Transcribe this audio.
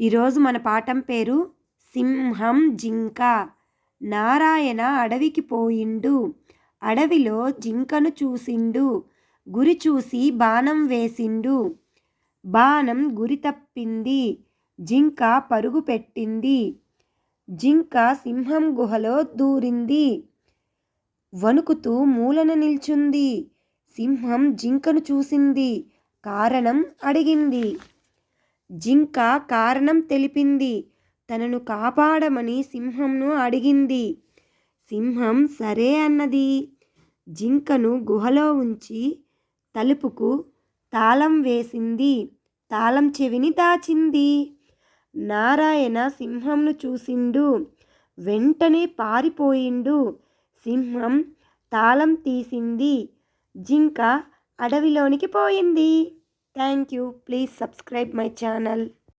ఈరోజు మన పాఠం పేరు సింహం జింక. నారాయణ అడవికి పోయిండు. అడవిలో జింకను చూసిండు. గురి చూసి బాణం వేసిండు. బాణం గురి తప్పింది. జింక పరుగు పెట్టింది. జింక సింహం గుహలో దూరింది. వణుకుతూ మూలన నిల్చుంది. సింహం జింకను చూసింది. కారణం అడిగింది. జింక కారణం తెలిపింది. తనను కాపాడమని సింహంను అడిగింది. సింహం సరే అన్నది. జింకను గుహలో ఉంచి తలుపుకు తాళం వేసింది. తాళం చెవిని దాచింది. నారాయణ సింహంను చూసిండు. వెంటనే పారిపోయిండు. సింహం తాళం తీసింది. జింక అడవిలోనికి పోయింది. Thank you. Please subscribe my channel.